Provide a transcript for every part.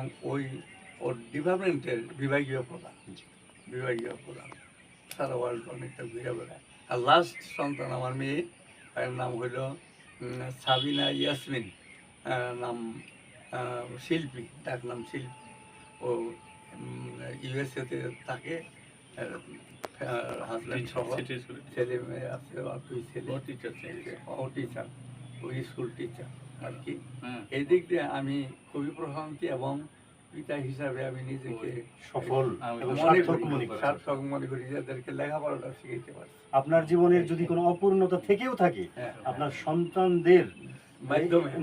এবং ওই ওর ডিপার্টমেন্টের বিভাগীয় প্রধান বিভাগীয় প্রধান সারা ওয়ার্ল্ড অনেকটা ঘুরে বেড়ায়। আর লাস্ট সন্তান আমার মেয়ে এর নাম হইল সাবিনা ইয়াসমিন। নাম শিল্পী তার নাম শিল্পী। ও ইউএসএতে থাকে হাজব্যান্ড সহ ছেলে মেয়ে আছে দুই ছেলে। ও টিচার ওই স্কুল টিচার আর কি এই দিক দিয়ে আমি খুবই প্রশান্তি এবং পিতা হিসাবে আমি নিজেকে সফল সার্থক মনে করি। যাদেরকে লেখাপড়াটা শিখাইতে পারছি। আপনার জীবনের যদি কোনো অপূর্ণতা থেকেও থাকে হ্যাঁ। আপনার সন্তানদের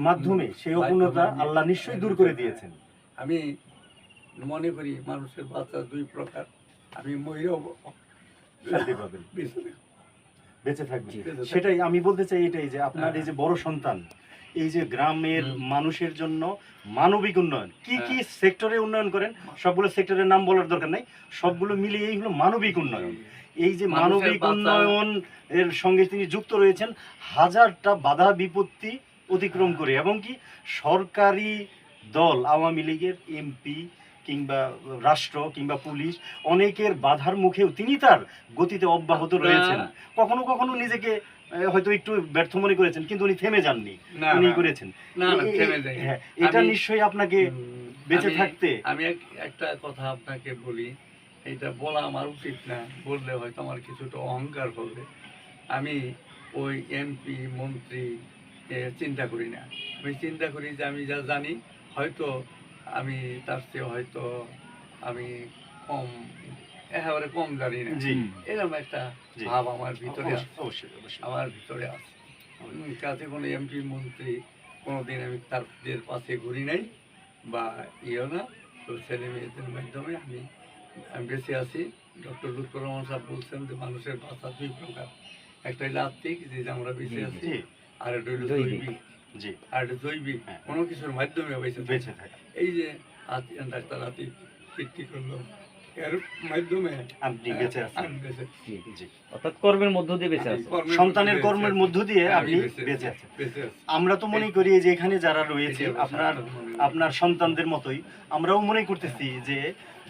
মাধ্যমে। সেই অপূর্ণতা আল্লাহ নিশ্চয়ই দূর করে দিয়েছেন। আমি মনে করি মানুষের বাচ্চা দুই প্রকার। আমি পাবেন। বেঁচে থাকবেন। সেটাই আমি বলতে চাই এটাই যে আপনার হ্যাঁ। এই যে বড় সন্তান এই যে গ্রামের মানুষের জন্য মানবিক উন্নয়ন। কি কি হ্যাঁ। সেক্টরে উন্নয়ন করেন? সবগুলো সেক্টরের নাম বলার দরকার নাই। সবগুলো মিলিয়ে এই হলো মানবিক উন্নয়ন। এই যে মানবিক উন্নয়ন এর সঙ্গে তিনি যুক্ত রয়েছেন হাজারটা বাধা বিপত্তি অতিক্রম করে। এবং কি সরকারি দল আওয়ামী লীগের এমপি কিংবা রাষ্ট্র কিংবা পুলিশ অনেকের বাধার মুখেও তিনি তার গতিতে অব্যাহত রয়েছেন। কখনো কখনো নিজেকে হয়তো একটু ব্যর্থ মনে করেছেন কিন্তু উনি থেমে যাননি। উনি করেছেন। না না এ- এ- থেমে যাই হ্যাঁ, এটা নিশ্চয়ই আপনাকে বেঁচে থাকতে আমি একটা কথা আপনাকে বলি। এটা বলা আমার উচিত না বললে হয়তো আমার কিছুটা অহংকার হবে। আমি ওই এমপি মন্ত্রী চিন্তা করি না। আমি চিন্তা করি যে আমি যা জানি হয়তো আমি তার চেয়ে হয়তো আমি কম একেবারে কম জানি না। এরকম একটা ভাব আমার ভিতরে অবশ্যই অবশ্যই আমার ভিতরে আছে। কাছে কোনো এমপি মন্ত্রী কোনোদিন আমি তাদের পাশে ঘুরি নাই বা ইয়েও না। তো ছেলে মেয়েদের মাধ্যমে আমি আমি বেঁচে আছি। ডক্টর লুৎফর রহমান সাহেব বলছেন যে মানুষের ভাষা দুই প্রকার। একটা হলো আত্মিক যে আমরা বেঁচে আছি আর একটা। জৈবিক। আর একটা জৈবিক। হ্যাঁ। কোনো কিছুর মাধ্যমে বেঁচে থাকি। এই যে ডাক্তার আতি কীর্তি করল এর মাধ্যমে। আপনি বেঁচে আছেন। আমি বেঁচে। জি অর্থাৎ কর্মের মধ্য দিয়ে বেঁচে আমি সন্তানের কর্মের মধ্য দিয়ে আপনি বেঁচে বেঁচে আছেন। আমরা তো মনে করি যে এখানে যারা রয়েছে আপনার আপনার সন্তানদের মতোই আমরাও মনে করতেছি যে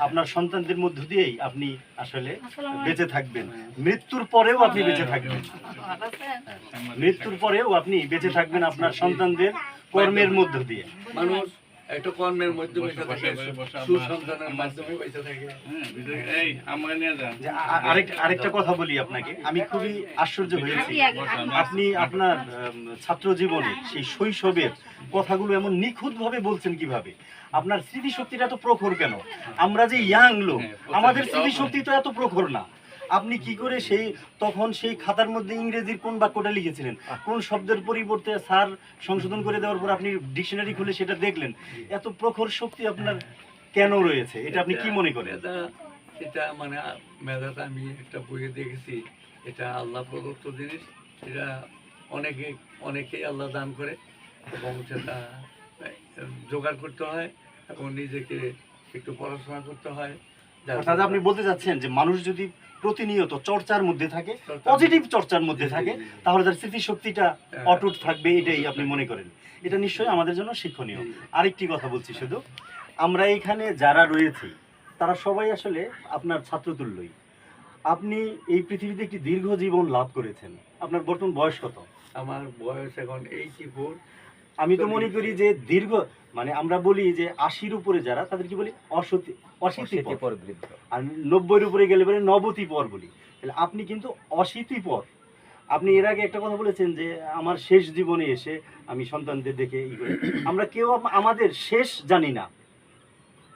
আপনার সন্তানদের মধ্য দিয়েই আপনি আসলে বেঁচে থাকবেন। মৃত্যুর পরেও আপনি বেঁচে থাকবেন। মৃত্যুর পরেও আপনি বেঁচে থাকবেন আপনার সন্তানদের কর্মের মধ্য দিয়ে। মানুষ একটা কর্মের সুসন্তানের মাধ্যমে বেঁচে থাকে। যে আ- আ- আরেক আরেকটা কথা বলি আপনাকে। আমি খুবই আশ্চর্য হয়েছি। আপনি আপনার ছাত্র জীবনে সেই শৈশবের কথাগুলো এমন নিখুঁত ভাবে বলছেন কীভাবে? আপনার স্মৃতিশক্তিটা এত প্রখর কেন? আমরা যে ইয়াং লোক আমাদের স্মৃতিশক্তি তো এত প্রখর না। আপনি কি করে সেই, তখন সেই খাতার মধ্যে ইংরেজির কোন বাক্যটা লিখেছিলেন? কোন শব্দের পরিবর্তে স্যার সংশোধন করে দেওয়ার পর আপনি ডিকশনারি খুলে সেটা দেখলেন? এত প্রখর শক্তি আপনার কেন রয়েছে? এটা আপনি কি মনে করেন? এটা মানে মেধাটা আমি একটা বইয়ে দেখেছি। এটা আল্লাহ প্রদত্ত জিনিস। এটা অনেকে, অনেকেই আল্লাহ দান করে এবং সেটা জোগাড় করতে হয় এবং নিজেকে একটু পড়াশোনা করতে হয়। অর্থাৎ আপনি বলতে চাচ্ছেন যে মানুষ যদি প্রতিনিয়ত চর্চার মধ্যে থাকে পজিটিভ চর্চার মধ্যে থাকে। তাহলে তার স্মৃতিশক্তিটা হ্যাঁ। অটুট থাকবে এটাই আপনি মনে করেন। এটা নিশ্চয়ই আমাদের জন্য শিক্ষণীয়। আরেকটি কথা বলছি শুধু আমরা এখানে যারা রয়েছি তারা সবাই আসলে আপনার ছাত্রতুল্যই। আপনি এই পৃথিবীতে একটি দীর্ঘ জীবন লাভ করেছেন। আপনার বর্তমান বয়স কত? আমার বয়স এখন এইটি ফোর আমি তো মনে করি যে দীর্ঘ মানে আমরা বলি যে আশির উপরে যারা তাদের কি বলি অসতি অশীতি পর। আর নব্বইয়ের উপরে গেলে বলে নবতি পর বলি। তাহলে আপনি কিন্তু অশীতি পর। আপনি এর আগে একটা কথা বলেছেন যে আমার শেষ জীবনে এসে আমি সন্তানদের দেখে ই করি। আমরা কেউ আমাদের শেষ জানি না।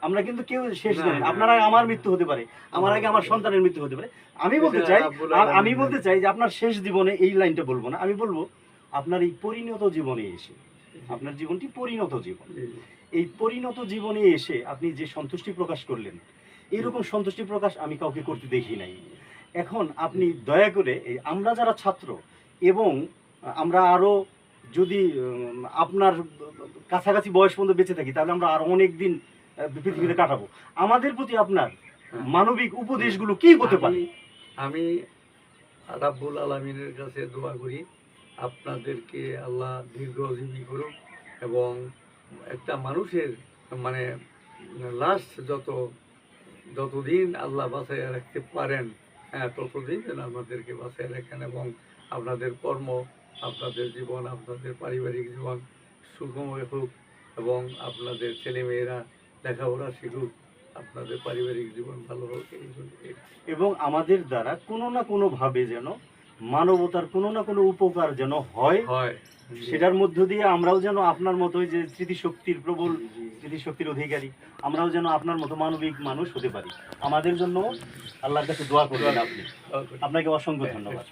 আমরা কিন্তু কেউ শেষ জানি না। না, আপনার আগে আমার মৃত্যু হতে পারে। আমার আগে আমার সন্তানের মৃত্যু হতে পারে। আমি বলতে চাই আর আমি বলতে চাই যে আপনার শেষ জীবনে এই লাইনটা বলব না। আমি বলব আপনার এই পরিণত জীবনে এসে আপনার জীবনটি পরিণত জীবন। এই পরিণত জীবনে এসে আপনি যে সন্তুষ্টি প্রকাশ করলেন এইরকম সন্তুষ্টি প্রকাশ আমি কাউকে করতে দেখি নাই। এখন আপনি দয়া করে আমরা যারা ছাত্র এবং আমরা আরও যদি আপনার কাছাকাছি বয়স পর্যন্ত বেঁচে থাকি তাহলে আমরা আরও অনেক দিন পৃথিবীতে কাটাবো। আমাদের প্রতি আপনার মানবিক উপদেশগুলো কি হতে পারে? আমি- আমি রাব্বুল আলমিনের কাছে দোয়া করি। আপনাদেরকে আল্লাহ দীর্ঘজীবী করুক এবং একটা মানুষের মানে লাস্ট যত, যতদিন আল্লাহ বাঁচাইয়া রাখতে পারেন হ্যাঁ ততদিন যেন আমাদেরকে বাঁচাইয়া রাখেন এবং আপনাদের কর্ম, আপনাদের জীবন, আপনাদের পারিবারিক জীবন সুখময় হোক এবং আপনাদের ছেলেমেয়েরা লেখাপড়া শিখুক, আপনাদের পারিবারিক জীবন ভালো হোক এবং আমাদের দ্বারা কোনো না কোনো ভাবে যেন মানবতার কোনো না কোনো উপকার যেন হয় সেটার মধ্য দিয়ে আমরাও যেন আপনার মতো যে স্মৃতিশক্তির প্রবল স্মৃতিশক্তির অধিকারী আমরাও যেন আপনার মতো মানবিক মানুষ হতে পারি। আমাদের জন্য আল্লাহর কাছে দোয়া করবেন আপনি। আপনাকে অসংখ্য ধন্যবাদ।